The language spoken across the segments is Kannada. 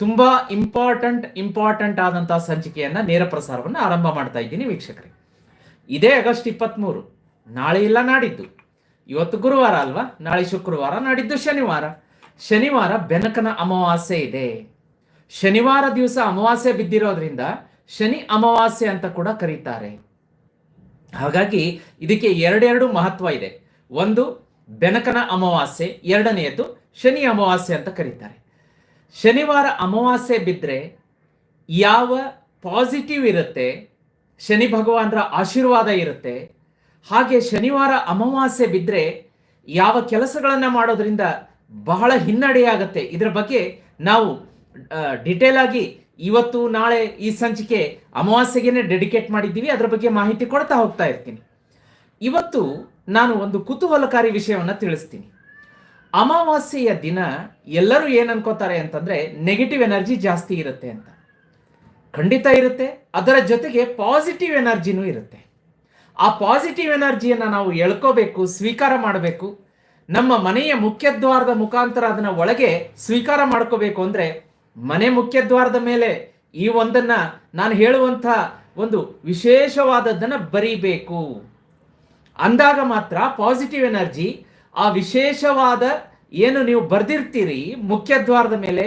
ತುಂಬಾ ಇಂಪಾರ್ಟೆಂಟ್ ಇಂಪಾರ್ಟೆಂಟ್ ಆದಂತಹ ಸಂಚಿಕೆಯನ್ನ ನೇರ ಪ್ರಸಾರವನ್ನು ಆರಂಭ ಮಾಡ್ತಾ ಇದ್ದೀನಿ ವೀಕ್ಷಕರೇ. ಇದೇ ಆಗಸ್ಟ್ ಇಪ್ಪತ್ತ್ಮೂರು ನಾಳೆ ಇಲ್ಲ ನಾಡಿದ್ದು. ಇವತ್ತು ಗುರುವಾರ ಅಲ್ವಾ? ನಾಳೆ ಶುಕ್ರವಾರ, ನಾಡಿದ್ದು ಶನಿವಾರ. ಶನಿವಾರ ಬೆನಕನ ಅಮಾವಾಸ್ಯೆ ಇದೆ. ಶನಿವಾರ ದಿವಸ ಅಮಾವಾಸ್ಯೆ ಬಿದ್ದಿರೋದ್ರಿಂದ ಶನಿ ಅಮಾವಾಸ್ಯೆ ಅಂತ ಕೂಡ ಕರೀತಾರೆ. ಹಾಗಾಗಿ ಇದಕ್ಕೆ ಎರಡೆರಡು ಮಹತ್ವ ಇದೆ. ಒಂದು, ಬೆನಕನ ಅಮಾವಾಸ್ಯೆ. ಎರಡನೆಯದ್ದು, ಶನಿ ಅಮಾವಾಸ್ಯೆ ಅಂತ ಕರೀತಾರೆ. ಶನಿವಾರ ಅಮಾವಾಸ್ಯೆ ಬಿದ್ದರೆ ಯಾವ ಪಾಸಿಟಿವ್ ಇರುತ್ತೆ, ಶನಿ ಭಗವಾನರ ಆಶೀರ್ವಾದ ಇರುತ್ತೆ, ಹಾಗೆ ಶನಿವಾರ ಅಮಾವಾಸ್ಯೆ ಬಿದ್ದರೆ ಯಾವ ಕೆಲಸಗಳನ್ನು ಮಾಡೋದ್ರಿಂದ ಬಹಳ ಹಿನ್ನಡೆಯಾಗತ್ತೆ. ಇದರ ಬಗ್ಗೆ ನಾವು ಡಿಟೇಲ್ ಆಗಿ ಇವತ್ತು, ನಾಳೆ ಈ ಸಂಚಿಕೆ ಅಮಾವಾಸ್ಯೆಗೆ ಡೆಡಿಕೇಟ್ ಮಾಡಿದ್ದೀವಿ. ಅದರ ಬಗ್ಗೆ ಮಾಹಿತಿ ಕೊಡ್ತಾ ಹೋಗ್ತಾ ಇರ್ತೀನಿ. ಇವತ್ತು ನಾನು ಒಂದು ಕುತೂಹಲಕಾರಿ ವಿಷಯವನ್ನು ತಿಳಿಸ್ತೀನಿ. ಅಮಾವಾಸ್ಯೆಯ ದಿನ ಎಲ್ಲರೂ ಏನು ಅನ್ಕೋತಾರೆ ಅಂತಂದ್ರೆ ನೆಗೆಟಿವ್ ಎನರ್ಜಿ ಜಾಸ್ತಿ ಇರುತ್ತೆ ಅಂತ. ಖಂಡಿತ ಇರುತ್ತೆ. ಅದರ ಜೊತೆಗೆ ಪಾಸಿಟಿವ್ ಎನರ್ಜಿನೂ ಇರುತ್ತೆ. ಆ ಪಾಸಿಟಿವ್ ಎನರ್ಜಿಯನ್ನು ನಾವು ಎಳ್ಕೋಬೇಕು, ಸ್ವೀಕಾರ ಮಾಡಬೇಕು. ನಮ್ಮ ಮನೆಯ ಮುಖ್ಯದ್ವಾರದ ಮುಖಾಂತರ ಅದನ್ನ ಒಳಗೆ ಸ್ವೀಕಾರ ಮಾಡ್ಕೋಬೇಕು ಅಂದ್ರೆ ಮನೆ ಮುಖ್ಯದ್ವಾರದ ಮೇಲೆ ಈ ಒಂದನ್ನ ನಾನು ಹೇಳುವಂಥ ಒಂದು ವಿಶೇಷವಾದದ್ದನ್ನು ಬರೀಬೇಕು. ಅಂದಾಗ ಮಾತ್ರ ಪಾಸಿಟಿವ್ ಎನರ್ಜಿ ಆ ವಿಶೇಷವಾದ ಏನು ನೀವು ಬರ್ದಿರ್ತೀರಿ ಮುಖ್ಯದ್ವಾರದ ಮೇಲೆ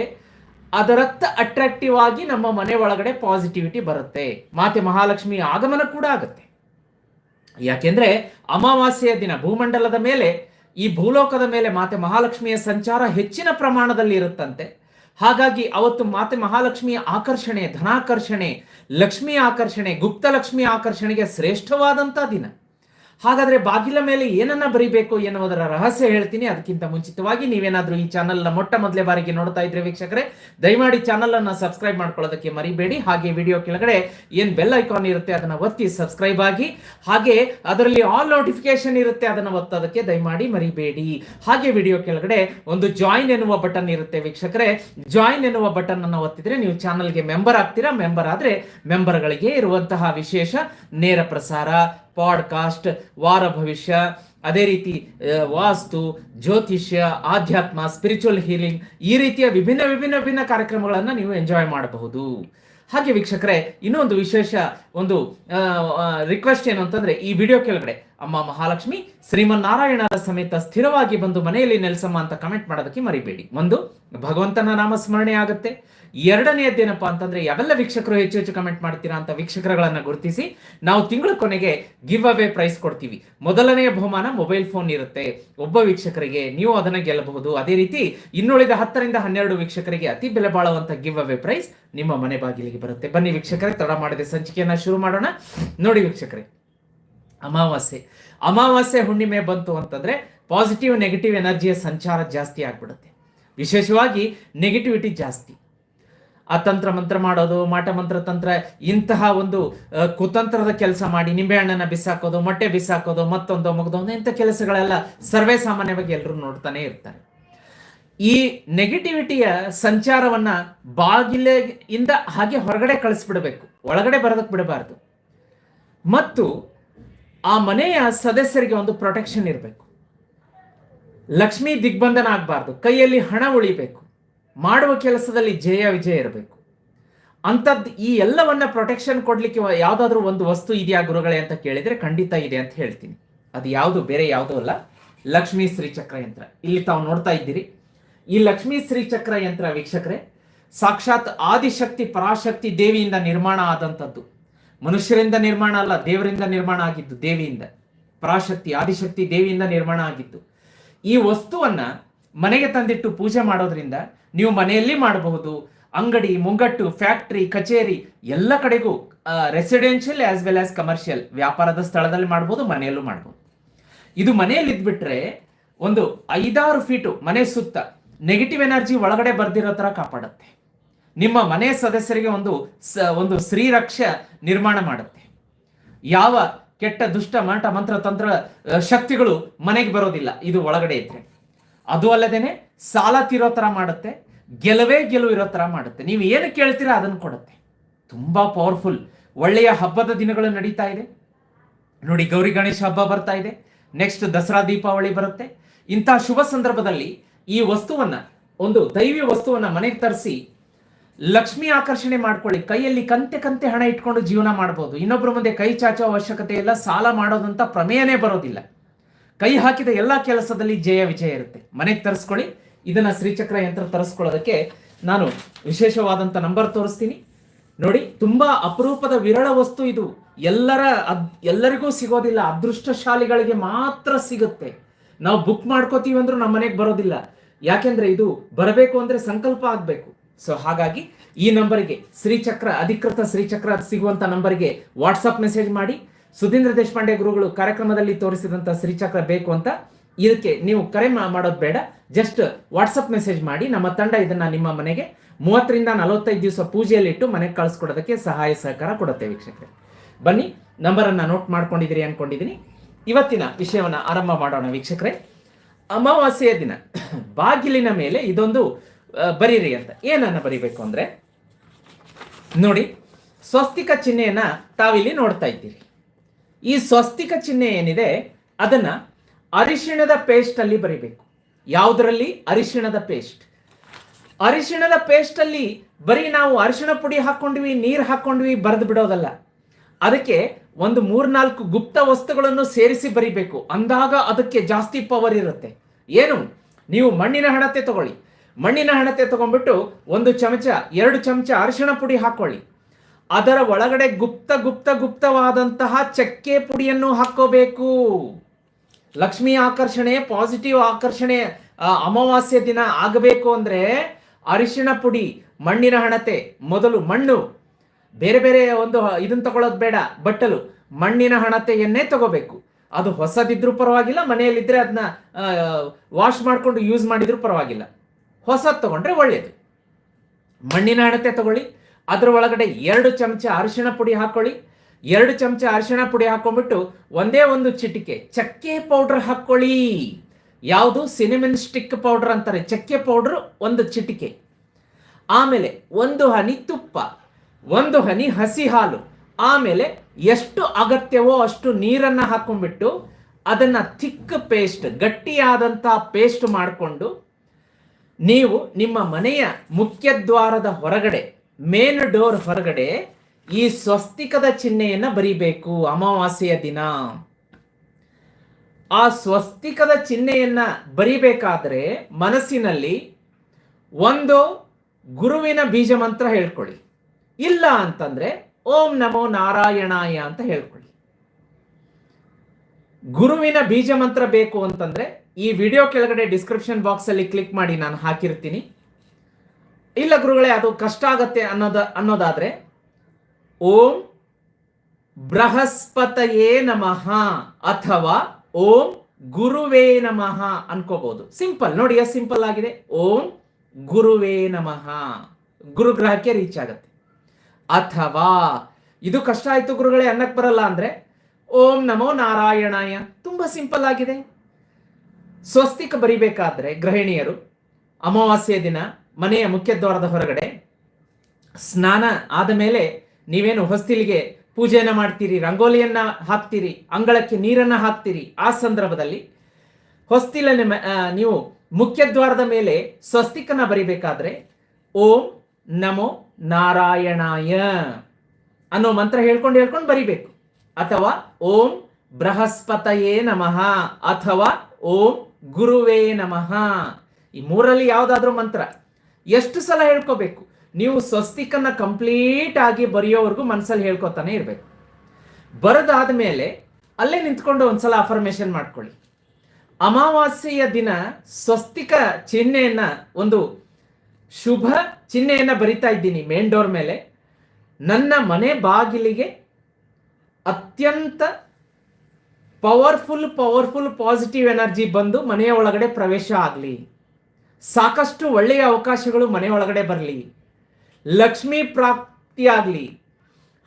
ಅದರತ್ತ ಅಟ್ರಾಕ್ಟಿವ್ ಆಗಿ ನಮ್ಮ ಮನೆ ಒಳಗಡೆ ಪಾಸಿಟಿವಿಟಿ ಬರುತ್ತೆ. ಮಾತೆ ಮಹಾಲಕ್ಷ್ಮಿ ಆಗಮನ ಕೂಡ ಆಗುತ್ತೆ. ಯಾಕೆಂದ್ರೆ ಅಮಾವಾಸ್ಯೆಯ ದಿನ ಭೂಮಂಡಲದ ಮೇಲೆ, ಈ ಭೂಲೋಕದ ಮೇಲೆ ಮಾತೆ ಮಹಾಲಕ್ಷ್ಮಿಯ ಸಂಚಾರ ಹೆಚ್ಚಿನ ಪ್ರಮಾಣದಲ್ಲಿ ಇರುತ್ತಂತೆ. ಹಾಗಾಗಿ ಅವತ್ತು ಮಾತೆ ಮಹಾಲಕ್ಷ್ಮಿಯ ಆಕರ್ಷಣೆ, ಧನಾಕರ್ಷಣೆ, ಲಕ್ಷ್ಮಿ ಆಕರ್ಷಣೆ, ಗುಪ್ತ ಲಕ್ಷ್ಮಿ ಆಕರ್ಷಣೆಗೆ ಶ್ರೇಷ್ಠವಾದಂಥ ದಿನ. ಹಾಗಾದ್ರೆ ಬಾಗಿಲ ಮೇಲೆ ಏನನ್ನ ಬರಿಬೇಕು ಎನ್ನುವುದರ ರಹಸ್ಯ ಹೇಳ್ತೀನಿ. ಅದಕ್ಕಿಂತ ಮುಂಚಿತವಾಗಿ ನೀವೇನಾದ್ರೂ ಈ ಚಾನಲ್ನ ಮೊಟ್ಟ ಮೊದಲೇ ಬಾರಿಗೆ ನೋಡ್ತಾ ಇದ್ರೆ ವೀಕ್ಷಕರೇ, ದಯಮಾಡಿ ಚಾನಲ್ ಅನ್ನ ಸಬ್ಸ್ಕ್ರೈಬ್ ಮಾಡ್ಕೊಳ್ಳೋದಕ್ಕೆ ಮರಿಬೇಡಿ. ಹಾಗೆ ವಿಡಿಯೋ ಕೆಳಗಡೆ ಏನ್ ಬೆಲ್ ಐಕಾನ್ ಇರುತ್ತೆ ಅದನ್ನ ಒತ್ತಿ ಸಬ್ಸ್ಕ್ರೈಬ್ ಆಗಿ, ಹಾಗೆ ಅದರಲ್ಲಿ ಆಲ್ ನೋಟಿಫಿಕೇಶನ್ ಇರುತ್ತೆ ಅದನ್ನ ಒತ್ತೋದಕ್ಕೆ ದಯಮಾಡಿ ಮರಿಬೇಡಿ. ಹಾಗೆ ವಿಡಿಯೋ ಕೆಳಗಡೆ ಒಂದು ಜಾಯಿನ್ ಎನ್ನುವ ಬಟನ್ ಇರುತ್ತೆ ವೀಕ್ಷಕರೇ. ಜಾಯಿನ್ ಎನ್ನುವ ಬಟನ್ ಅನ್ನು ಒತ್ತಿದ್ರೆ ನೀವು ಚಾನಲ್ಗೆ ಮೆಂಬರ್ ಆಗ್ತೀರಾ? ಮೆಂಬರ್ ಆದ್ರೆ ಮೆಂಬರ್ಗಳಿಗೆ ಇರುವಂತಹ ವಿಶೇಷ ನೇರ ಪ್ರಸಾರ. ಪಾಡ್ಕಾಸ್ಟ್, ವಾರ ಭವಿಷ್ಯ, ಅದೇ ರೀತಿ ವಾಸ್ತು, ಜ್ಯೋತಿಷ್ಯ, ಆಧ್ಯಾತ್ಮ ಸ್ಪಿರಿಚುವಲ್ ಹೀಲಿಂಗ್ ಈ ರೀತಿಯ ವಿಭಿನ್ನ ವಿಭಿನ್ನ ವಿಭಿನ್ನ ಕಾರ್ಯಕ್ರಮಗಳನ್ನು ನೀವು ಎಂಜಾಯ್ ಮಾಡಬಹುದು. ಹಾಗೆ ವೀಕ್ಷಕರೇ, ಇನ್ನೊಂದು ವಿಶೇಷ ಒಂದು ರಿಕ್ವೆಸ್ಟ್ ಏನು ಅಂತಂದ್ರೆ, ಈ ವಿಡಿಯೋ ಕೆಳಗಡೆ ಅಮ್ಮ ಮಹಾಲಕ್ಷ್ಮಿ ಶ್ರೀಮನ್ನಾರಾಯಣರ ಸಮೇತ ಸ್ಥಿರವಾಗಿ ಬಂದು ಮನೆಯಲ್ಲಿ ನೆಲೆಸಮ್ಮ ಅಂತ ಕಮೆಂಟ್ ಮಾಡೋದಕ್ಕೆ ಮರಿಬೇಡಿ. ಒಂದು, ಭಗವಂತನ ನಾಮ ಸ್ಮರಣೆ ಆಗುತ್ತೆ. ಎರಡನೆಯದ್ದೇನಪ್ಪಾ ಅಂತಂದ್ರೆ ಯಾವೆಲ್ಲ ವೀಕ್ಷಕರು ಹೆಚ್ಚು ಹೆಚ್ಚು ಕಮೆಂಟ್ ಮಾಡ್ತೀರಾ ಅಂತ ವೀಕ್ಷಕರುಗಳನ್ನ ಗುರುತಿಸಿ ನಾವು ತಿಂಗಳ ಕೊನೆಗೆ ಗಿವ್ ಅವೇ ಪ್ರೈಸ್ ಕೊಡ್ತೀವಿ. ಮೊದಲನೆಯ ಬಹುಮಾನ ಮೊಬೈಲ್ ಫೋನ್ ಇರುತ್ತೆ. ಒಬ್ಬ ವೀಕ್ಷಕರಿಗೆ ನೀವು ಅದನ್ನ ಗೆಲ್ಲಬಹುದು. ಅದೇ ರೀತಿ ಇನ್ನುಳಿದ ಹತ್ತರಿಂದ ಹನ್ನೆರಡು ವೀಕ್ಷಕರಿಗೆ ಅತಿ ಬೆಲೆ ಬಾಳುವಂತ ಗಿವ್ ಅವೇ ಪ್ರೈಸ್ ನಿಮ್ಮ ಮನೆ ಬಾಗಿಲಿಗೆ ಬರುತ್ತೆ. ಬನ್ನಿ ವೀಕ್ಷಕರೇ, ತಡ ಮಾಡದೆ ಸಂಚಿಕೆಯನ್ನ ಶುರು ಮಾಡೋಣ. ನೋಡಿ ವೀಕ್ಷಕರೇ, ಅಮಾವಾಸ್ಯೆ. ಅಮಾವಾಸ್ಯೆ ಹುಣ್ಣಿಮೆ ಬಂತು ಅಂತಂದ್ರೆ ಪಾಸಿಟಿವ್ ನೆಗೆಟಿವ್ ಎನರ್ಜಿಯ ಸಂಚಾರ ಜಾಸ್ತಿ ಆಗ್ಬಿಡುತ್ತೆ. ವಿಶೇಷವಾಗಿ ನೆಗೆಟಿವಿಟಿ ಜಾಸ್ತಿ. ಆ ತಂತ್ರ ಮಂತ್ರ ಮಾಡೋದು, ಮಾಟ ಮಂತ್ರ ತಂತ್ರ, ಇಂತಹ ಒಂದು ಕುತಂತ್ರದ ಕೆಲಸ ಮಾಡಿ, ನಿಂಬೆಹಣ್ಣನ್ನ ಬಿಸಾಕೋದು, ಮೊಟ್ಟೆ ಬಿಸಾಕೋದು, ಮತ್ತೊಂದು, ಮಗದೊಂದು, ಇಂಥ ಕೆಲಸಗಳೆಲ್ಲ ಸರ್ವೇ ಸಾಮಾನ್ಯವಾಗಿ ಎಲ್ಲರೂ ನೋಡ್ತಾನೆ ಇರ್ತಾರೆ. ಈ ನೆಗೆಟಿವಿಟಿಯ ಸಂಚಾರವನ್ನ ಬಾಗಿಲಿಂದ ಹಾಗೆ ಹೊರಗಡೆ ಕಳಿಸ್ಬಿಡಬೇಕು, ಒಳಗಡೆ ಬರೋದಕ್ಕೆ ಬಿಡಬಾರ್ದು. ಮತ್ತು ಆ ಮನೆಯ ಸದಸ್ಯರಿಗೆ ಒಂದು ಪ್ರೊಟೆಕ್ಷನ್ ಇರಬೇಕು. ಲಕ್ಷ್ಮಿ ದಿಗ್ಬಂಧನ ಆಗಬಾರ್ದು, ಕೈಯಲ್ಲಿ ಹಣ ಉಳಿಬೇಕು. ಮಾಡುವ ಕೆಲಸದಲ್ಲಿ ಜಯ ವಿಜಯ ಇರಬೇಕು. ಅಂಥದ್ದು ಈ ಎಲ್ಲವನ್ನ ಪ್ರೊಟೆಕ್ಷನ್ ಕೊಡಲಿಕ್ಕೆ ಯಾವುದಾದ್ರೂ ಒಂದು ವಸ್ತು ಇದೆಯಾ ಗುರುಗಳೇ ಅಂತ ಕೇಳಿದರೆ ಖಂಡಿತ ಇದೆ ಅಂತ ಹೇಳ್ತೀನಿ. ಅದು ಯಾವುದು ಬೇರೆ ಯಾವುದೂ ಅಲ್ಲ. ಲಕ್ಷ್ಮೀ ಶ್ರೀಚಕ್ರ ಯಂತ್ರ. ಇಲ್ಲಿ ತಾವು ನೋಡ್ತಾ ಇದ್ದೀರಿ. ಈ ಲಕ್ಷ್ಮೀ ಶ್ರೀಚಕ್ರ ಯಂತ್ರ ವೀಕ್ಷಕರೇ, ಸಾಕ್ಷಾತ್ ಆದಿಶಕ್ತಿ ಪರಾಶಕ್ತಿ ದೇವಿಯಿಂದ ನಿರ್ಮಾಣ ಆದಂಥದ್ದು. ಮನುಷ್ಯರಿಂದ ನಿರ್ಮಾಣ ಅಲ್ಲ, ದೇವರಿಂದ ನಿರ್ಮಾಣ ಆಗಿದ್ದು ದೇವಿಯಿಂದ. ಪರಾಶಕ್ತಿ, ಆದಿಶಕ್ತಿ ದೇವಿಯಿಂದ ನಿರ್ಮಾಣ ಆಗಿದ್ದು. ಈ ವಸ್ತುವನ್ನ ಮನೆಗೆ ತಂದಿಟ್ಟು ಪೂಜೆ ಮಾಡೋದ್ರಿಂದ ನೀವು ಮನೆಯಲ್ಲಿ ಮಾಡಬಹುದು. ಅಂಗಡಿ, ಮುಂಗಟ್ಟು ಫ್ಯಾಕ್ಟ್ರಿ ಕಚೇರಿ ಎಲ್ಲ ಕಡೆಗೂ residential as well as commercial ವ್ಯಾಪಾರದ ಸ್ಥಳದಲ್ಲಿ ಮಾಡ್ಬೋದು ಮನೆಯಲ್ಲೂ ಮಾಡ್ಬೋದು ಇದು ಮನೆಯಲ್ಲಿ ಇದ್ಬಿಟ್ರೆ ಒಂದು ಐದಾರು ಫೀಟು ಮನೆ ಸುತ್ತ ನೆಗೆಟಿವ್ ಎನರ್ಜಿ ಒಳಗಡೆ ಬರ್ದಿರೋ ಥರ ಕಾಪಾಡುತ್ತೆ. ನಿಮ್ಮ ಮನೆ ಸದಸ್ಯರಿಗೆ ಒಂದು ಸ, ಒಂದು ಶ್ರೀರಕ್ಷ ನಿರ್ಮಾಣ ಮಾಡುತ್ತೆ. ಯಾವ ಕೆಟ್ಟ, ದುಷ್ಟ, ಮಾಟ, ಮಂತ್ರ, ತಂತ್ರ ಶಕ್ತಿಗಳು ಮನೆಗೆ ಬರೋದಿಲ್ಲ. ಇದು ಒಳಗಡೆ ಇದ್ರೆ. ಅದು ಅಲ್ಲದೇನೆ ಸಾಲ ತೀರೋ ತರ ಮಾಡುತ್ತೆ. ಗೆಲುವೇ ಗೆಲುವು ಇರೋ ಥರ ಮಾಡುತ್ತೆ. ನೀವು ಏನು ಕೇಳ್ತೀರಾ ಅದನ್ನು ಕೊಡುತ್ತೆ. ತುಂಬ ಪವರ್ಫುಲ್ ಒಳ್ಳೆಯ ಹಬ್ಬದ ದಿನಗಳು ನಡೀತಾ ಇದೆ. ನೋಡಿ, ಗೌರಿ ಗಣೇಶ ಹಬ್ಬ ಬರ್ತಾ ಇದೆ. ನೆಕ್ಸ್ಟ್ ದಸರಾ ದೀಪಾವಳಿ ಬರುತ್ತೆ. ಇಂಥ ಶುಭ ಸಂದರ್ಭದಲ್ಲಿ ಈ ವಸ್ತುವನ್ನ, ಒಂದು ದೈವಿ ವಸ್ತುವನ್ನ ಮನೆಗೆ ತರಿಸಿ ಲಕ್ಷ್ಮಿ ಆಕರ್ಷಣೆ ಮಾಡ್ಕೊಳ್ಳಿ. ಕೈಯಲ್ಲಿ ಕಂತೆ ಕಂತೆ ಹಣ ಇಟ್ಕೊಂಡು ಜೀವನ ಮಾಡ್ಬೋದು. ಇನ್ನೊಬ್ಬರ ಮುಂದೆ ಕೈ ಚಾಚೋ ಅವಶ್ಯಕತೆ ಇಲ್ಲ, ಸಾಲ ಮಾಡೋದಂತ ಪ್ರಮೇಯನೇ ಬರೋದಿಲ್ಲ. ಕೈ ಹಾಕಿದ ಎಲ್ಲ ಕೆಲಸದಲ್ಲಿ ಜಯ ವಿಜಯ ಇರುತ್ತೆ. ಮನೆಗೆ ತರಿಸ್ಕೊಳ್ಳಿ. ಇದನ್ನ ಶ್ರೀಚಕ್ರ ಯಂತ್ರ ತರಿಸ್ಕೊಳ್ಳೋದಕ್ಕೆ ನಾನು ವಿಶೇಷವಾದಂತ ನಂಬರ್ ತೋರಿಸ್ತೀನಿ. ನೋಡಿ, ತುಂಬಾ ಅಪರೂಪದ ವಿರಳ ವಸ್ತು ಇದು. ಎಲ್ಲರ ಅದ್- ಎಲ್ಲರಿಗೂ ಸಿಗೋದಿಲ್ಲ. ಅದೃಷ್ಟಶಾಲಿಗಳಿಗೆ ಮಾತ್ರ ಸಿಗುತ್ತೆ. ನಾವು ಬುಕ್ ಮಾಡ್ಕೋತೀವಿ ಅಂದ್ರೂ ನಮ್ಮ ಮನೆಗೆ ಬರೋದಿಲ್ಲ. ಯಾಕೆಂದ್ರೆ ಇದು ಬರಬೇಕು ಅಂದ್ರೆ ಸಂಕಲ್ಪ ಆಗ್ಬೇಕು. ಸೊ ಹಾಗಾಗಿ ಈ ನಂಬರ್ಗೆ ಶ್ರೀಚಕ್ರ ಅಧಿಕೃತ ಶ್ರೀಚಕ್ರ ಸಿಗುವಂತ ನಂಬರ್ಗೆ ವಾಟ್ಸಪ್ ಮೆಸೇಜ್ ಮಾಡಿ. ಸುಧೀಂದ್ರ ದೇಶಪಾಂಡೆ ಗುರುಗಳು ಕಾರ್ಯಕ್ರಮದಲ್ಲಿ ತೋರಿಸಿದಂತ ಶ್ರೀಚಕ್ರ ಬೇಕು ಅಂತ ಇದಕ್ಕೆ ನೀವು ಕರೆ ಮಾಡೋದು ಬೇಡ. ಜಸ್ಟ್ ವಾಟ್ಸಪ್ ಮೆಸೇಜ್ ಮಾಡಿ, ನಮ್ಮ ತಂಡ ಇದನ್ನ ನಿಮ್ಮ ಮನೆಗೆ ಮೂವತ್ತರಿಂದ ನಲವತ್ತೈದು ದಿವಸ ಪೂಜೆಯಲ್ಲಿಟ್ಟು ಮನೆಗೆ ಕಳಿಸ್ಕೊಡೋದಕ್ಕೆ ಸಹಾಯ, ಸಹಕಾರ ಕೊಡುತ್ತೆ ವೀಕ್ಷಕರೇ. ಬನ್ನಿ, ನಂಬರನ್ನು ನೋಟ್ ಮಾಡ್ಕೊಂಡಿದ್ದೀರಿ ಅನ್ಕೊಂಡಿದ್ದೀನಿ. ಇವತ್ತಿನ ವಿಷಯವನ್ನ ಆರಂಭ ಮಾಡೋಣ ವೀಕ್ಷಕರೇ. ಅಮಾವಾಸ್ಯೆಯ ದಿನ. ಬಾಗಿಲಿನ ಮೇಲೆ ಇದೊಂದು ಬರೀರಿ ಅಂತ. ಏನನ್ನು ಬರಿಬೇಕು ಅಂದ್ರೆ? ನೋಡಿ, ಸ್ವಸ್ತಿಕ ಚಿಹ್ನೆಯನ್ನು ತಾವಿಲ್ಲಿ ನೋಡ್ತಾ ಇದ್ದೀರಿ. ಈ ಸ್ವಸ್ತಿಕ ಚಿಹ್ನೆ ಏನಿದೆ, ಅದನ್ನ ಅರಿಶಿಣದ ಪೇಸ್ಟ್ ಅಲ್ಲಿ ಬರಿಬೇಕು. ಯಾವುದರಲ್ಲಿ? ಅರಿಶಿಣದ ಪೇಸ್ಟ್ ಅರಿಶಿಣದ ಪೇಸ್ಟ್ ಅಲ್ಲಿ ಬರೀ ನಾವು ಅರಿಶಿಣ ಪುಡಿ ಹಾಕೊಂಡ್ವಿ, ನೀರು ಹಾಕೊಂಡ್ವಿ, ಬರೆದು ಬಿಡೋದಲ್ಲ. ಅದಕ್ಕೆ ಒಂದು ಮೂರ್ನಾಲ್ಕು ಗುಪ್ತ ವಸ್ತುಗಳನ್ನು ಸೇರಿಸಿ ಬರಿಬೇಕು. ಅಂದಾಗ ಅದಕ್ಕೆ ಜಾಸ್ತಿ ಪವರ್ ಇರುತ್ತೆ. ಏನು? ನೀವು ಮಣ್ಣಿನ ಹಣತೆ ತಗೊಳ್ಳಿ. ಮಣ್ಣಿನ ಹಣತೆ ತಗೊಂಡ್ಬಿಟ್ಟು ಒಂದು ಚಮಚ, ಎರಡು ಚಮಚ ಅರಿಶಿಣ ಪುಡಿ ಹಾಕೊಳ್ಳಿ. ಅದರ ಒಳಗಡೆ ಗುಪ್ತ ಗುಪ್ತ ಗುಪ್ತವಾದಂತಹ ಚಕ್ಕೆ ಪುಡಿಯನ್ನು ಹಾಕೋಬೇಕು ಲಕ್ಷ್ಮಿ ಆಕರ್ಷಣೆ ಪಾಸಿಟಿವ್ ಆಕರ್ಷಣೆ ಅಮಾವಾಸ್ಯ ದಿನ ಆಗಬೇಕು ಅಂದ್ರೆ ಅರಿಶಿಣ ಪುಡಿ, ಮಣ್ಣಿನ ಹಣತೆ, ಮೊದಲು ಮಣ್ಣು. ಬೇರೆ ಬೇರೆ ಒಂದು ಇದನ್ನ ತಗೊಳ್ಳೋದು ಬೇಡ, ಬಟ್ಟಲು. ಮಣ್ಣಿನ ಹಣತೆಯನ್ನೇ ತಗೋಬೇಕು. ಅದು ಹೊಸದಿದ್ರೂ ಪರವಾಗಿಲ್ಲ ಮನೆಯಲ್ಲಿದ್ದರೆ ಅದನ್ನ ವಾಶ್ ಮಾಡಿಕೊಂಡು ಯೂಸ್ ಮಾಡಿದ್ರು ಪರವಾಗಿಲ್ಲ. ಹೊಸದು ತಗೊಂಡ್ರೆ ಒಳ್ಳೆಯದು ಮಣ್ಣಿನ ಹಣತೆ ತಗೊಳ್ಳಿ, ಅದರ ಒಳಗಡೆ ಎರಡು ಚಮಚ ಅರಿಶಿಣ ಪುಡಿ ಹಾಕೊಳ್ಳಿ. ಎರಡು ಚಮಚ ಅರಿಶಿಣ ಪುಡಿ ಹಾಕೊಂಡ್ಬಿಟ್ಟು ಒಂದೇ ಒಂದು ಚಿಟಿಕೆ ಚಕ್ಕೆ ಪೌಡರ್ ಹಾಕೊಳ್ಳಿ. ಯಾವುದು? ಸಿನಿಮನ್ ಸ್ಟಿಕ್ ಪೌಡರ್ ಅಂತಾರೆ. ಚಕ್ಕೆ ಪೌಡರ್ ಒಂದು ಚಿಟಿಕೆ. ಆಮೇಲೆ ಒಂದು ಹನಿ ತುಪ್ಪ, ಒಂದು ಹನಿ ಹಸಿ ಹಾಲು, ಆಮೇಲೆ ಎಷ್ಟು ಅಗತ್ಯವೋ ಅಷ್ಟು ನೀರನ್ನ ಹಾಕೊಂಡ್ಬಿಟ್ಟು ಅದನ್ನ ಥಿಕ್ ಪೇಸ್ಟ್ ಗಟ್ಟಿಯಾದಂತಹ ಪೇಸ್ಟ್ ಮಾಡಿಕೊಂಡು ನೀವು ನಿಮ್ಮ ಮನೆಯ ಮುಖ್ಯದ್ವಾರದ ಹೊರಗಡೆ ಮೇನ್ ಡೋರ್ ಹೊರಗಡೆ ಈ ಸ್ವಸ್ತಿಕದ ಚಿಹ್ನೆಯನ್ನು ಬರಿಬೇಕು, ಅಮಾವಾಸ್ಯೆಯ ದಿನ. ಆ ಸ್ವಸ್ತಿಕದ ಚಿಹ್ನೆಯನ್ನ ಬರಿಬೇಕಾದ್ರೆ ಮನಸ್ಸಿನಲ್ಲಿ ಒಂದು ಗುರುವಿನ ಬೀಜ ಮಂತ್ರ ಹೇಳ್ಕೊಳ್ಳಿ. ಇಲ್ಲ ಅಂತಂದ್ರೆ ಓಂ ನಮೋ ನಾರಾಯಣಾಯ ಅಂತ ಹೇಳ್ಕೊಳ್ಳಿ. ಗುರುವಿನ ಬೀಜ ಮಂತ್ರ ಬೇಕು ಅಂತಂದ್ರೆ ಈ ವಿಡಿಯೋ ಕೆಳಗಡೆ ಡಿಸ್ಕ್ರಿಪ್ಷನ್ ಬಾಕ್ಸ್ ಅಲ್ಲಿ ಕ್ಲಿಕ್ ಮಾಡಿ ನಾನು ಹಾಕಿರ್ತೀನಿ. ಇಲ್ಲ ಗುರುಗಳೇ, ಅದು ಕಷ್ಟ ಆಗತ್ತೆ ಅನ್ನೋದ ಅನ್ನೋದಾದ್ರೆ ಓಂ ಬೃಹಸ್ಪತಯೇ ನಮಃ ಅಥವಾ ಓಂ ಗುರುವೇ ನಮಃ ಅನ್ಕೋಬಹುದು. ಸಿಂಪಲ್ ನೋಡಿ ಎಷ್ಟು ಸಿಂಪಲ್ ಆಗಿದೆ. ಓಂ ಗುರುವೇ ನಮಃ. ಗುರುಗ್ರಹಕ್ಕೆ ರೀಚ್ ಆಗತ್ತೆ. ಅಥವಾ ಇದು ಕಷ್ಟ ಆಯ್ತು ಗುರುಗಳೇ ಅನ್ನಕ್ಕೆ ಬರಲ್ಲ ಅಂದ್ರೆ ಓಂ ನಮೋ ನಾರಾಯಣಾಯ. ತುಂಬಾ ಸಿಂಪಲ್ ಆಗಿದೆ. ಸ್ವಸ್ತಿಕ ಬರಿಬೇಕಾದ್ರೆ ಗೃಹಿಣಿಯರು ಅಮಾವಾಸ್ಯೆ ದಿನ ಮನೆಯ ಮುಖ್ಯದ್ವಾರದ ಹೊರಗಡೆ ಸ್ನಾನ ಆದ ಮೇಲೆ ನೀವೇನು ಹೊಸ್ತಿಲಿಗೆ ಪೂಜೆಯನ್ನು ಮಾಡ್ತೀರಿ ರಂಗೋಲಿಯನ್ನ ಹಾಕ್ತೀರಿ ಅಂಗಳಕ್ಕೆ ನೀರನ್ನ ಹಾಕ್ತೀರಿ ಆ ಸಂದರ್ಭದಲ್ಲಿ ಆ, ನೀವು ಮುಖ್ಯದ್ವಾರದ ಮೇಲೆ ಸ್ವಸ್ತಿಕನ ಬರಿಬೇಕಾದ್ರೆ ಓಂ ನಮೋ ನಾರಾಯಣಾಯ ಅನ್ನೋ ಮಂತ್ರ ಹೇಳ್ಕೊಂಡು ಹೇಳ್ಕೊಂಡು ಬರಿಬೇಕು. ಅಥವಾ ಓಂ ಬೃಹಸ್ಪತಯೇ ನಮಃ ಅಥವಾ ಓಂ ಗುರುವೇ ನಮಃ. ಈ ಮೂರಲ್ಲಿ ಯಾವುದಾದ್ರೂ ಮಂತ್ರ ಎಷ್ಟು ಸಲ ಹೇಳ್ಕೋಬೇಕು? ನೀವು ಸ್ವಸ್ತಿಕನ್ನ ಕಂಪ್ಲೀಟ್ ಆಗಿ ಬರೆಯೋವರೆಗೂ ಮನಸ್ಸಲ್ಲಿ ಹೇಳ್ಕೊತಾನೆ ಇರಬೇಕು. ಬರದಾದ ಮೇಲೆ ಅಲ್ಲೇ ನಿಂತ್ಕೊಂಡು ಒಂದ್ಸಲ ಅಫರ್ಮೇಶನ್ ಮಾಡ್ಕೊಳ್ಳಿ. ಅಮಾವಾಸ್ಯೆಯ ದಿನ ಸ್ವಸ್ತಿಕ ಚಿಹ್ನೆಯನ್ನ ಒಂದು ಶುಭ ಚಿಹ್ನೆಯನ್ನ ಬರಿತಾ ಇದ್ದೀನಿ ಮೇನ್ ಡೋರ್ ಮೇಲೆ. ನನ್ನ ಮನೆ ಬಾಗಿಲಿಗೆ ಅತ್ಯಂತ ಪವರ್ಫುಲ್ ಪವರ್ಫುಲ್ ಪಾಸಿಟಿವ್ ಎನರ್ಜಿ ಬಂದು ಮನೆಯ ಒಳಗಡೆ ಪ್ರವೇಶ ಆಗಲಿ. ಸಾಕಷ್ಟು ಒಳ್ಳೆಯ ಅವಕಾಶಗಳು ಮನೆಯೊಳಗಡೆ ಬರಲಿ. ಲಕ್ಷ್ಮೀ ಪ್ರಾಪ್ತಿಯಾಗಲಿ.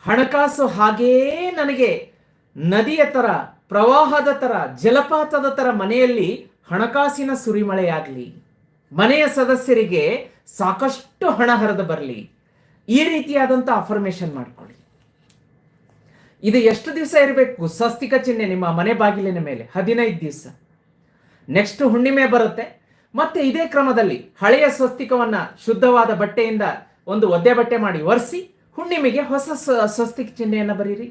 ಹಣಕಾಸು ಹಾಗೇ ನನಗೆ ನದಿಯ ತರ, ಪ್ರವಾಹದ ತರ, ಜಲಪಾತದ ತರ ಮನೆಯಲ್ಲಿ ಹಣಕಾಸಿನ ಸುರಿಮಳೆಯಾಗಲಿ. ಮನೆಯ ಸದಸ್ಯರಿಗೆ ಸಾಕಷ್ಟು ಹಣ ಹರಿದು ಬರಲಿ. ಈ ರೀತಿಯಾದಂಥ ಅಫರ್ಮೇಷನ್ ಮಾಡ್ಕೊಳ್ಳಿ. ಇದು ಎಷ್ಟು ದಿವಸ ಇರಬೇಕು? ಸ್ವಸ್ತಿಕ ಚಿಹ್ನೆ ನಿಮ್ಮ ಮನೆ ಬಾಗಿಲಿನ ಮೇಲೆ, ಹದಿನೈದು ದಿವಸ. ನೆಕ್ಸ್ಟ್ ಹುಣ್ಣಿಮೆ ಬರುತ್ತೆ. ಮತ್ತೆ ಇದೇ ಕ್ರಮದಲ್ಲಿ ಹಳೆಯ ಸ್ವಸ್ತಿಕವನ್ನು ಶುದ್ಧವಾದ ಬಟ್ಟೆಯಿಂದ ಒಂದು ಒದ್ದೆ ಬಟ್ಟೆ ಮಾಡಿ ಒರೆಸಿ ಹುಣ್ಣಿಮೆಗೆ ಹೊಸ ಸ್ವಸ್ತಿಕ್ ಚಿಹ್ನೆಯನ್ನು ಬರೀರಿ.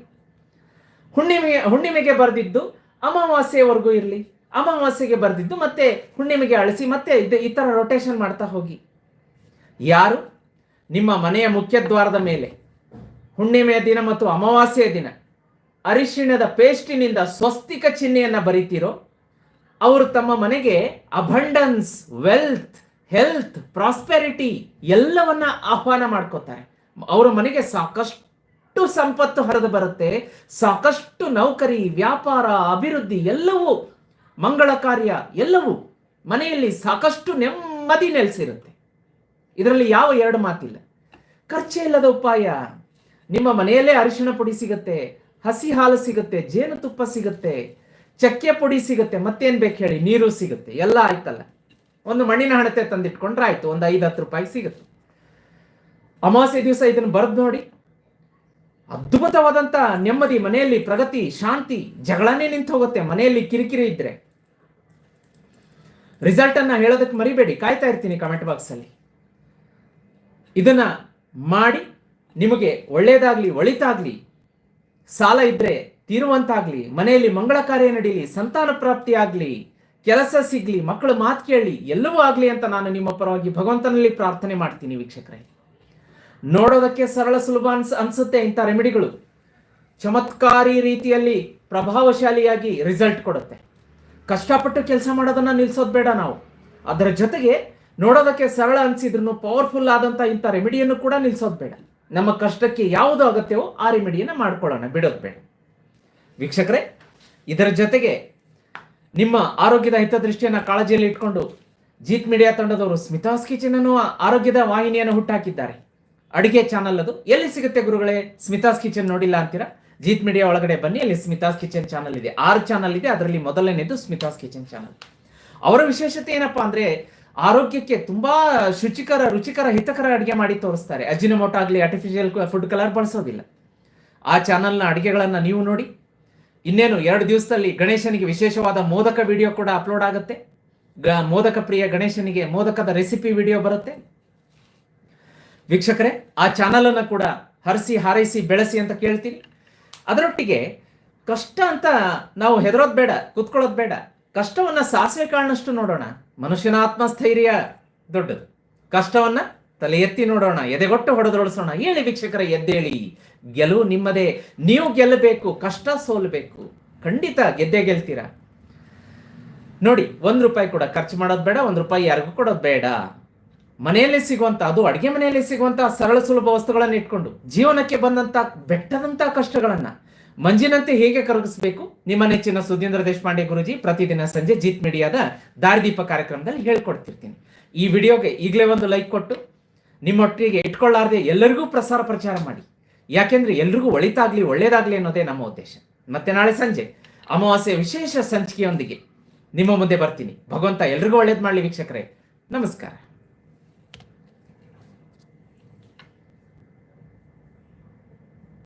ಹುಣ್ಣಿಮೆ, ಹುಣ್ಣಿಮೆಗೆ ಬರೆದಿದ್ದು ಅಮಾವಾಸ್ಯೆವರೆಗೂ ಇರಲಿ. ಅಮಾವಾಸ್ಯೆಗೆ ಬರೆದಿದ್ದು ಮತ್ತೆ ಹುಣ್ಣಿಮೆಗೆ ಅಳಿಸಿ ಮತ್ತೆ ಇದು ಈ ಥರ ರೊಟೇಷನ್ ಮಾಡ್ತಾ ಹೋಗಿ. ಯಾರು? ನಿಮ್ಮ ಮನೆಯ ಮುಖ್ಯದ್ವಾರದ ಮೇಲೆ. ಹುಣ್ಣಿಮೆಯ ದಿನ ಮತ್ತು ಅಮಾವಾಸ್ಯೆಯ ದಿನ. ಅರಿಶಿಣದ ಪೇಸ್ಟಿನಿಂದ ಸ್ವಸ್ತಿಕ ಚಿಹ್ನೆಯನ್ನು ಬರಿತೀರೋ, ಅವರು ತಮ್ಮ ಮನೆಗೆ ಅಬಂಡನ್ಸ್ ವೆಲ್ತ್ ಹೆಲ್ತ್ ಪ್ರಾಸ್ಪೆರಿಟಿ ಎಲ್ಲವನ್ನ ಆಹ್ವಾನ ಮಾಡ್ಕೋತಾರೆ. ಅವರ ಮನೆಗೆ ಸಾಕಷ್ಟು ಸಂಪತ್ತು ಹರಿದು ಬರುತ್ತೆ. ಸಾಕಷ್ಟು ನೌಕರಿ, ವ್ಯಾಪಾರ, ಅಭಿವೃದ್ಧಿ ಎಲ್ಲವೂ ಮಂಗಳ ಕಾರ್ಯ ಎಲ್ಲವೂ ಮನೆಯಲ್ಲಿ ಸಾಕಷ್ಟು ನೆಮ್ಮದಿ ನೆಲೆಸಿರುತ್ತೆ. ಇದರಲ್ಲಿ ಯಾವ ಎರಡು ಮಾತಿಲ್ಲ. ಖರ್ಚೇ ಇಲ್ಲದ ಉಪಾಯ. ನಿಮ್ಮ ಮನೆಯಲ್ಲೇ ಅರಿಶಿಣ ಪುಡಿ ಸಿಗುತ್ತೆ, ಹಸಿ ಹಾಲು ಸಿಗುತ್ತೆ, ಜೇನುತುಪ್ಪ ಸಿಗುತ್ತೆ, ಚಕ್ಕೆ ಪುಡಿ ಸಿಗುತ್ತೆ, ಮತ್ತೇನ್ ಬೇಕು ಹೇಳಿ? ನೀರು ಸಿಗುತ್ತೆ. ಎಲ್ಲ ಆಯ್ತಲ್ಲ. ಒಂದು ಮಣ್ಣಿನ ಹಣತೆ ತಂದಿಟ್ಕೊಂಡ್ರೆ ಆಯ್ತು, ಒಂದು ಐದು ಹತ್ತು ರೂಪಾಯಿ ಸಿಗುತ್ತೆ. ಅಮಾವಾಸ್ಯ ದಿವಸ ಇದನ್ನು ಬರೆದು ನೋಡಿ. ಅದ್ಭುತವಾದಂತ ನೆಮ್ಮದಿ, ಮನೆಯಲ್ಲಿ ಪ್ರಗತಿ, ಶಾಂತಿ, ಜಗಳನೇ ನಿಂತು ಹೋಗುತ್ತೆ, ಮನೆಯಲ್ಲಿ ಕಿರಿಕಿರಿ ಇದ್ರೆ. ರಿಸಲ್ಟ್ ಅನ್ನ ಹೇಳೋದಕ್ಕೆ ಮರಿಬೇಡಿ, ಕಾಯ್ತಾ ಇರ್ತೀನಿ ಕಮೆಂಟ್ ಬಾಕ್ಸ್ ಅಲ್ಲಿ. ಇದನ್ನ ಮಾಡಿ, ನಿಮಗೆ ಒಳ್ಳೇದಾಗ್ಲಿ, ಒಳಿತಾಗ್ಲಿ, ಸಾಲ ಇದ್ರೆ ತೀರುವಂತಾಗ್ಲಿ, ಮನೆಯಲ್ಲಿ ಮಂಗಳ ಕಾರ್ಯ ನಡೀಲಿ, ಸಂತಾನ ಪ್ರಾಪ್ತಿ ಆಗ್ಲಿ ಕೆಲಸ ಸಿಗ್ಲಿ, ಮಕ್ಕಳು ಮಾತು ಕೇಳಿ, ಎಲ್ಲವೂ ಆಗಲಿ ಅಂತ ನಾನು ನಿಮ್ಮ ಪರವಾಗಿ ಭಗವಂತನಲ್ಲಿ ಪ್ರಾರ್ಥನೆ ಮಾಡ್ತೀನಿ ವೀಕ್ಷಕರೇ. ನೋಡೋದಕ್ಕೆ ಸರಳ ಸುಲಭ ಅನ್ಸ್, ಅನ್ಸುತ್ತೆ ಇಂಥ ರೆಮಿಡಿಗಳು. ಚಮತ್ಕಾರಿ ರೀತಿಯಲ್ಲಿ ಪ್ರಭಾವಶಾಲಿಯಾಗಿ ರಿಸಲ್ಟ್ ಕೊಡುತ್ತೆ. ಕಷ್ಟಪಟ್ಟು ಕೆಲಸ ಮಾಡೋದನ್ನ ನಿಲ್ಸೋದು ಬೇಡ ನಾವು. ಅದರ ಜೊತೆಗೆ ನೋಡೋದಕ್ಕೆ ಸರಳ ಅನ್ಸಿದ್ರು ಪವರ್ಫುಲ್ ಆದಂತ ಇಂಥ ರೆಮಿಡಿಯನ್ನು ಕೂಡ ನಿಲ್ಸೋದು ಬೇಡ. ನಮ್ಮ ಕಷ್ಟಕ್ಕೆ ಯಾವುದು ಅಗತ್ಯವೋ ಆ ರೆಮಿಡಿಯನ್ನು ಮಾಡ್ಕೊಳ್ಳೋಣ, ಬಿಡೋದು ಬೇಡ. ವೀಕ್ಷಕರೇ, ಇದರ ಜೊತೆಗೆ ನಿಮ್ಮ ಆರೋಗ್ಯದ ಹಿತದೃಷ್ಟಿಯನ್ನು ಕಾಳಜಿಯಲ್ಲಿ ಇಟ್ಕೊಂಡು ಜೀತ್ ಮೀಡಿಯಾ ತಂಡದವರು ಸ್ಮಿತಾಸ್ ಕಿಚನ್ ಅನ್ನುವ ಆರೋಗ್ಯದ ವಾಹಿನಿಯನ್ನು ಹುಟ್ಟಾಕಿದ್ದಾರೆ. ಅಡಿಗೆ ಚಾನಲ್ ಅದು. ಎಲ್ಲಿ ಸಿಗುತ್ತೆ ಗುರುಗಳೇ, ಸ್ಮಿತಾಸ್ ಕಿಚನ್ ನೋಡಿಲ್ಲ ಅಂತೀರಾ? ಜೀತ್ ಮೀಡಿಯಾ ಒಳಗಡೆ ಬನ್ನಿ, ಅಲ್ಲಿ ಸ್ಮಿತಾಸ್ ಕಿಚನ್ ಚಾನಲ್ ಇದೆ. ಆರು ಚಾನಲ್ ಇದೆ, ಅದರಲ್ಲಿ ಮೊದಲನೇದು ಸ್ಮಿತಾಸ್ ಕಿಚನ್ ಚಾನಲ್. ಅವರ ವಿಶೇಷತೆ ಏನಪ್ಪಾ ಅಂದ್ರೆ, ಆರೋಗ್ಯಕ್ಕೆ ತುಂಬಾ ಶುಚಿಕರ, ರುಚಿಕರ, ಹಿತಕರ ಅಡಿಗೆ ಮಾಡಿ ತೋರಿಸ್ತಾರೆ. ಅಜಿನಮೋಟ ಆಗಲಿ ಆರ್ಟಿಫಿಷಿಯಲ್ ಫುಡ್ ಕಲರ್ ಬಳಸೋದಿಲ್ಲ. ಆ ಚಾನಲ್ನ ಅಡುಗೆಗಳನ್ನು ನೀವು ನೋಡಿ ಇನ್ನೇನು ಎರಡು ದಿವಸದಲ್ಲಿ ಗಣೇಶನಿಗೆ ವಿಶೇಷವಾದ ಮೋದಕ ವಿಡಿಯೋ ಕೂಡ ಅಪ್ಲೋಡ್ ಆಗುತ್ತೆ. ಮೋದಕ ಪ್ರಿಯ ಗಣೇಶನಿಗೆ ಮೋದಕದ ರೆಸಿಪಿ ವಿಡಿಯೋ ಬರುತ್ತೆ. ವೀಕ್ಷಕರೇ, ಆ ಚಾನಲ್ ಅನ್ನು ಕೂಡ ಹರಿಸಿ, ಹಾರೈಸಿ, ಬೆಳೆಸಿ ಅಂತ ಕೇಳ್ತೀನಿ. ಅದರೊಟ್ಟಿಗೆ ಕಷ್ಟ ಅಂತ ನಾವು ಹೆದರೋದು ಬೇಡ, ಕುತ್ಕೊಳ್ಳೋದು ಬೇಡ. ಕಷ್ಟವನ್ನ ಸಾಸಿವೆ ಕಾರಣಷ್ಟು ನೋಡೋಣ. ಮನುಷ್ಯನ ಆತ್ಮಸ್ಥೈರ್ಯ ದೊಡ್ಡದು. ಕಷ್ಟವನ್ನ ತಲೆ ಎತ್ತಿ ನೋಡೋಣ ಎದೆಗೊಟ್ಟು ಹೊಡೆದೊಳಿಸೋಣ ಹೇಳಿ ವೀಕ್ಷಕರ, ಎದ್ದೇಳಿ. ಗೆಲುವು ನಿಮ್ಮದೇ. ನೀವು ಗೆಲ್ಲಬೇಕು, ಕಷ್ಟ ಸೋಲ್ಬೇಕು. ಖಂಡಿತ ಗೆದ್ದೇ ಗೆಲ್ತೀರಾ? ನೋಡಿ, ಒಂದು ರೂಪಾಯಿ ಕೂಡ ಖರ್ಚು ಮಾಡೋದು ಬೇಡ, ಒಂದು ರೂಪಾಯಿ ಯಾರಿಗೂ ಕೊಡೋದು ಬೇಡ. ಮನೆಯಲ್ಲೇ ಸಿಗುವಂತ, ಅದು ಅಡಿಗೆ ಮನೆಯಲ್ಲೇ ಸಿಗುವಂತ ಸರಳ ಸುಲಭ ವಸ್ತುಗಳನ್ನು ಇಟ್ಕೊಂಡು, ಜೀವನಕ್ಕೆ ಬಂದಂತ ಬೆಟ್ಟದಂತ ಕಷ್ಟಗಳನ್ನ ಮಂಜಿನಂತೆ ಹೇಗೆ ಕರಗಿಸಬೇಕು? ನಿಮ್ಮ ನೆಚ್ಚಿನ ಸುಧೀಂದ್ರ ದೇಶಪಾಂಡೆ ಗುರುಜಿ ಪ್ರತಿದಿನ ಸಂಜೆ ಜೀತ್ ಮೀಡಿಯಾದ ದಾರಿದೀಪ ಕಾರ್ಯಕ್ರಮದಲ್ಲಿ ಹೇಳ್ಕೊಡ್ತಿರ್ತೀನಿ. ಈ ವಿಡಿಯೋಗೆ ಈಗಲೇ ಒಂದು ಲೈಕ್ ಕೊಟ್ಟು ನಿಮ್ಮೊಟ್ಟಿಗೆ ಇಟ್ಕೊಳ್ಳಾರ್ದೆ ಎಲ್ಲರಿಗೂ ಪ್ರಸಾರ ಪ್ರಚಾರ ಮಾಡಿ. ಯಾಕೆಂದ್ರೆ ಎಲ್ರಿಗೂ ಒಳಿತಾಗ್ಲಿ, ಒಳ್ಳೇದಾಗ್ಲಿ ಅನ್ನೋದೇ ನಮ್ಮ ಉದ್ದೇಶ. ಮತ್ತೆ ನಾಳೆ ಸಂಜೆ ಅಮಾವಾಸ್ಯೆ ವಿಶೇಷ ಸಂಚಿಕೆಯೊಂದಿಗೆ ನಿಮ್ಮ ಮುಂದೆ ಬರ್ತೀನಿ. ಭಗವಂತ ಎಲ್ರಿಗೂ ಒಳ್ಳೇದು ಮಾಡಲಿ ವೀಕ್ಷಕರೇ. ನಮಸ್ಕಾರ.